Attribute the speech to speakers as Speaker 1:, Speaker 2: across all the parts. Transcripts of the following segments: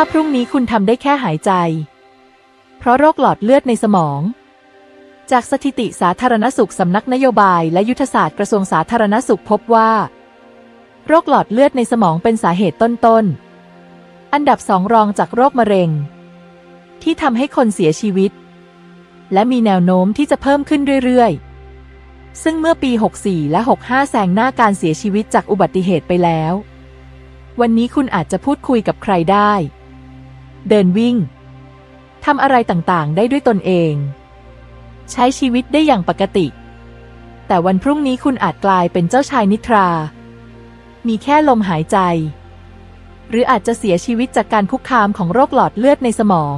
Speaker 1: ถ้าพรุ่งนี้คุณทำได้แค่หายใจ เพราะโรคหลอดเลือดในสมอง จากสถิติสาธารณสุขสำนักนโยบายและยุทธศาสตร์กระทรวงสาธารณสุขพบว่า โรคหลอดเลือดในสมองเป็นสาเหตุต้นๆ อันดับสองรองจากโรคมะเร็ง ที่ทำให้คนเสียชีวิต และมีแนวโน้มที่จะเพิ่มขึ้นเรื่อยๆซึ่งเมื่อปี 64 และ 65 แซงหน้าการเสียชีวิตจากอุบัติเหตุไปแล้ว วันนี้คุณอาจจะพูดคุยกับใครได้ เดินวิ่งทำอะไรต่างๆ ได้ด้วยตนเอง ใช้ชีวิตได้อย่างปกติ แต่วันพรุ่งนี้คุณอาจกลายเป็นเจ้าชายนิทรา มีแค่ลมหายใจ หรืออาจจะเสียชีวิตจากการคุกคามของโรคหลอดเลือดในสมอง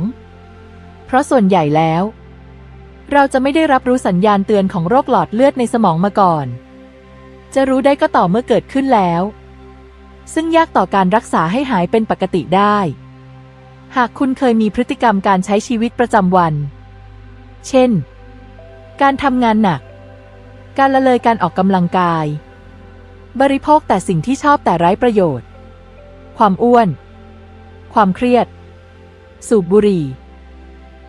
Speaker 1: เพราะส่วนใหญ่แล้ว เราจะไม่ได้รับรู้สัญญาณเตือนของโรคหลอดเลือดในสมองมาก่อน จะรู้ได้ก็ต่อเมื่อเกิดขึ้นแล้ว ซึ่งยากต่อการรักษาให้หายเป็นปกติได้ หากคุณเคยมีพฤติกรรมการใช้ชีวิตประจำวัน เช่น การทำงานหนัก การละเลยการออกกำลังกาย บริโภคแต่สิ่งที่ชอบแต่ไร้ประโยชน์ ความอ้วน ความเครียด สูบบุหรี่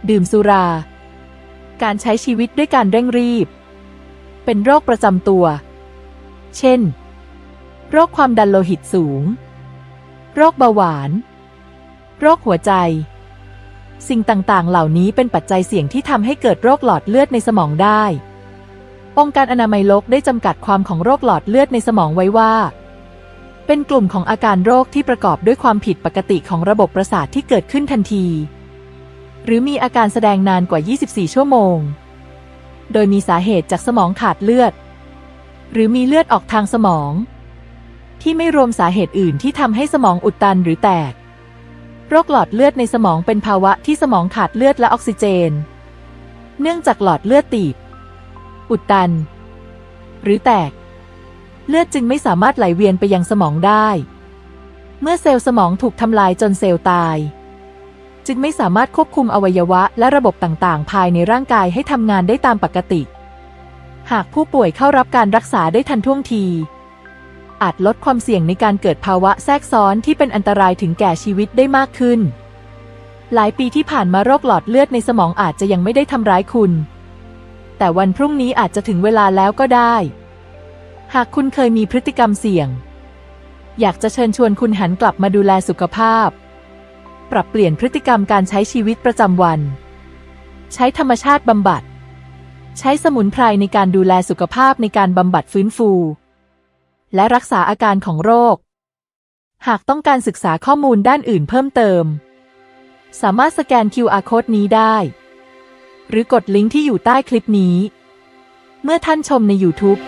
Speaker 1: ดื่มสุรา การใช้ชีวิตด้วยการเร่งรีบ เป็นโรคประจำตัว เช่น โรคความดันโลหิตสูง โรคเบาหวาน โรคหัวใจ สิ่งต่างๆ เหล่านี้เป็นปัจจัยเสี่ยงที่ทำให้เกิดโรคหลอดเลือดในสมองได้ องค์การอนามัยโลกได้จำกัดความของโรคหลอดเลือดในสมองไว้ว่า เป็นกลุ่มของอาการโรคที่ประกอบด้วยความผิดปกติของระบบประสาทที่เกิดขึ้นทันที หรือมีอาการแสดงนานกว่า 24 ชั่วโมง โดยมีสาเหตุจากสมองขาดเลือด หรือมีเลือดออกทางสมองที่ไม่รวมสาเหตุอื่นที่ทำให้สมองอุดตันหรือแตก โรคหลอดเลือดในสมองเป็นภาวะที่สมองขาดเลือดและออกซิเจน เนื่องจากหลอดเลือดตีบ อุดตัน หรือแตก เลือดจึงไม่สามารถไหลเวียนไปยังสมองได้ เมื่อเซลล์สมองถูกทำลายจนเซลล์ตาย จึงไม่สามารถควบคุมอวัยวะและระบบต่างๆ ภายในร่างกายให้ทำงานได้ตามปกติ หากผู้ป่วยเข้ารับการรักษาได้ทันท่วงที อาจลดความเสี่ยงในการเกิดภาวะแทรกซ้อนที่เป็นอันตรายถึงแก่ชีวิตได้มากขึ้น หลายปีที่ผ่านมาโรคหลอดเลือดในสมองอาจจะยังไม่ได้ทำร้ายคุณ แต่วันพรุ่งนี้อาจจะถึงเวลาแล้วก็ได้ หากคุณเคยมีพฤติกรรมเสี่ยง อยากจะเชิญชวนคุณหันกลับมาดูแลสุขภาพ ปรับเปลี่ยนพฤติกรรมการใช้ชีวิตประจำวัน ใช้ธรรมชาติบำบัด ใช้สมุนไพรในการดูแลสุขภาพในการบำบัดฟื้นฟู และรักษาอาการของโรค หากต้องการศึกษาข้อมูลด้านอื่นเพิ่มเติม สามารถสแกน QR code นี้ได้ หรือกดลิงก์ที่อยู่ใต้คลิปนี้ เมื่อท่านชมใน YouTube